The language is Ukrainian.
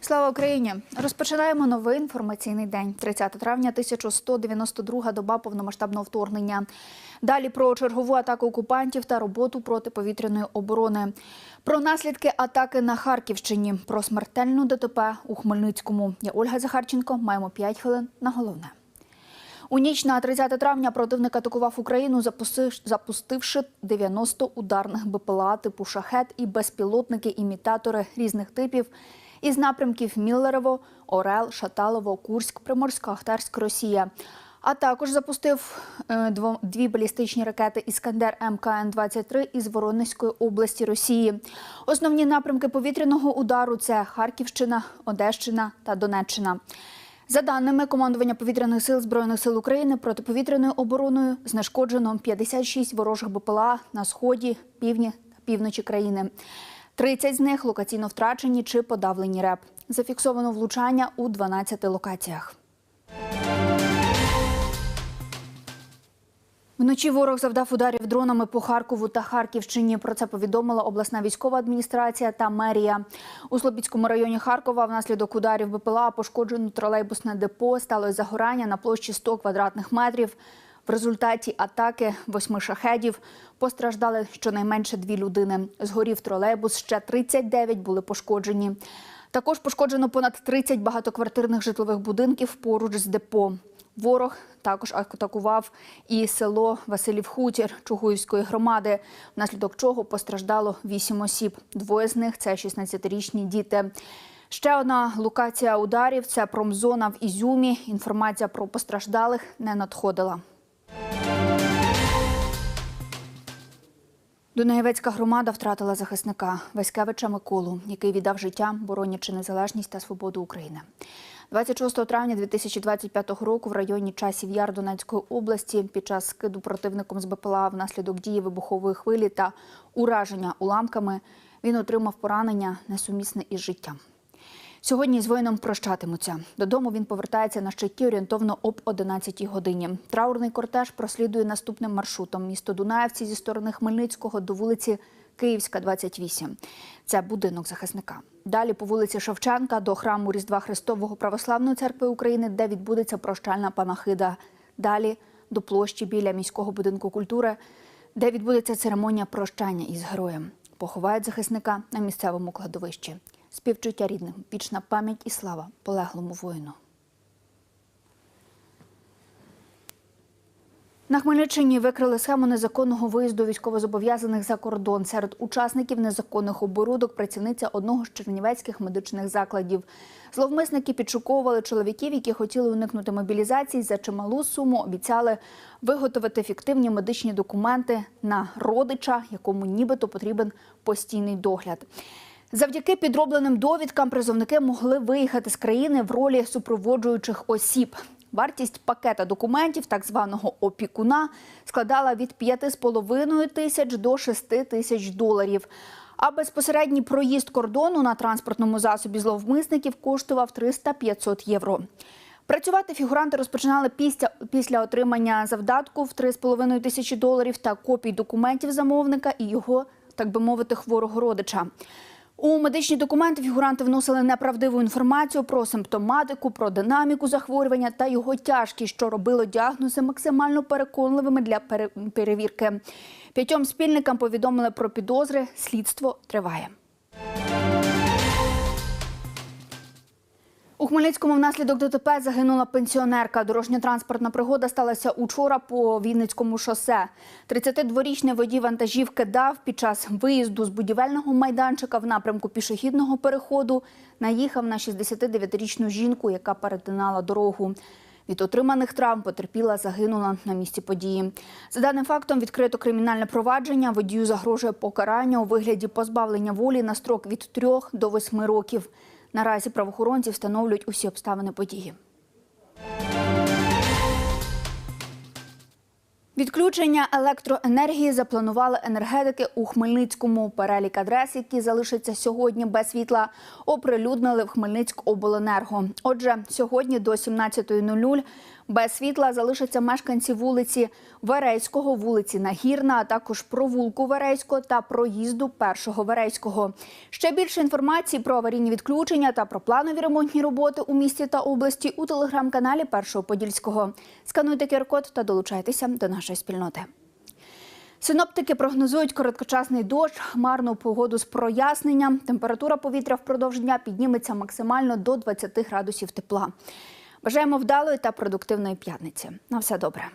Слава Україні! Розпочинаємо новий інформаційний день. 30 травня, 1192 доба повномасштабного вторгнення. Далі про чергову атаку окупантів та роботу протиповітряної оборони. Про наслідки атаки на Харківщині. Про смертельну ДТП у Хмельницькому. Я Ольга Захарченко. Маємо 5 хвилин на головне. У ніч на 30 травня противник атакував Україну, запустивши- запустивши 90 ударних БПЛА типу шахет і безпілотники-імітатори різних типів із напрямків Міллерово, Орел, Шаталово, Курськ, Приморська, Ахтарськ, Росія. А також запустив е, дві балістичні ракети Іскандер МКН-23 із Воронезької області Росії. Основні напрямки повітряного удару це Харківщина, Одещина та Донеччина. За даними командування повітряних сил збройних сил України, протиповітряною обороною знешкоджено 56 ворожих БПЛА на сході, півдні та півночі країни. 30 з них локаційно втрачені чи подавлені РЕП. Зафіксовано влучання у 12 локаціях. Вночі ворог завдав ударів дронами по Харкову та Харківщині. Про це повідомила обласна військова адміністрація та мерія. У Слобідському районі Харкова внаслідок ударів БПЛА пошкоджено тролейбусне депо, сталося загорання на площі 100 квадратних метрів. В результаті атаки восьми шахедів постраждали щонайменше дві людини. Згорів тролейбус, ще 39 були пошкоджені. Також пошкоджено понад 30 багатоквартирних житлових будинків поруч з депо. Ворог також атакував і село Василів Хутір Чугуївської громади, внаслідок чого постраждало вісім осіб. Двоє з них це 16-річні діти. Ще одна локація ударів це промзона в Ізюмі. Інформація про постраждалих не надходила. Дунаєвецька громада втратила захисника Васькевича Миколу, який віддав життя, боронячи незалежність та свободу України. 26 травня 2025 року в районі часів Яр Донецької області під час скиду противником з БПЛА внаслідок дії вибухової хвилі та ураження уламками він отримав поранення несумісне із життям. Сьогодні з воїном прощатимуться. Додому він повертається на щиті орієнтовно об 11 годині. Траурний кортеж прослідує наступним маршрутом. Місто Дунаєвці зі сторони Хмельницького до вулиці Київська, 28. Це будинок захисника. Далі по вулиці Шевченка до храму Різдва Христового Православної церкви України, де відбудеться прощальна панахида. Далі до площі біля міського будинку культури, де відбудеться церемонія прощання із героєм. Поховають захисника на місцевому кладовищі. Співчуття рідним, вічна пам'ять і слава полеглому воїну. На Хмельниччині викрили схему незаконного виїзду військовозобов'язаних за кордон. Серед учасників незаконних оборудок працівниця одного з чернівецьких медичних закладів. Зловмисники підшуковували чоловіків, які хотіли уникнути мобілізації. За чималу суму обіцяли виготовити фіктивні медичні документи на родича, якому нібито потрібен постійний догляд. Завдяки підробленим довідкам призовники могли виїхати з країни в ролі супроводжуючих осіб. Вартість пакета документів, так званого опікуна, складала від 5,5 тисяч до 6 тисяч доларів. А безпосередній проїзд кордону на транспортному засобі зловмисників коштував 300-500 євро. Працювати фігуранти розпочинали після, після отримання завдатку в 3,5 тисячі доларів та копій документів замовника і його, так би мовити, хворого родича. У медичні документи фігуранти вносили неправдиву інформацію про симптоматику, про динаміку захворювання та його тяжкість, що робило діагнози максимально переконливими для пере- перевірки. П'ятьом спільникам повідомили про підозри. Слідство триває. У Хмельницькому внаслідок ДТП загинула пенсіонерка. Дорожньо-транспортна пригода сталася учора по Вінницькому шосе. 32-річний водій вантажівки дав під час виїзду з будівельного майданчика в напрямку пішохідного переходу наїхав на 69-річну жінку, яка перетинала дорогу. Від отриманих травм потерпіла, загинула на місці події. За даним фактом відкрито кримінальне провадження. Водію загрожує покарання у вигляді позбавлення волі на строк від 3 до 8 років. Наразі правоохоронці встановлюють усі обставини події. Відключення електроенергії запланували енергетики у Хмельницькому. Перелік адрес, які залишаться сьогодні без світла, оприлюднили в Хмельницькобленерго. Отже, сьогодні до 17.00 без світла залишаться мешканці вулиці Верейського, вулиці Нагірна, а також провулку Верейського та проїзду Першого Верейського. Ще більше інформації про аварійні відключення та про планові ремонтні роботи у місті та області у телеграм-каналі Першого Подільського. Скануйте QR-код та долучайтеся до нашої спільноти. Синоптики прогнозують короткочасний дощ, хмарну погоду з проясненням. Температура повітря впродовж дня підніметься максимально до 20 градусів тепла. Бажаємо вдалої та продуктивної п'ятниці. На все добре.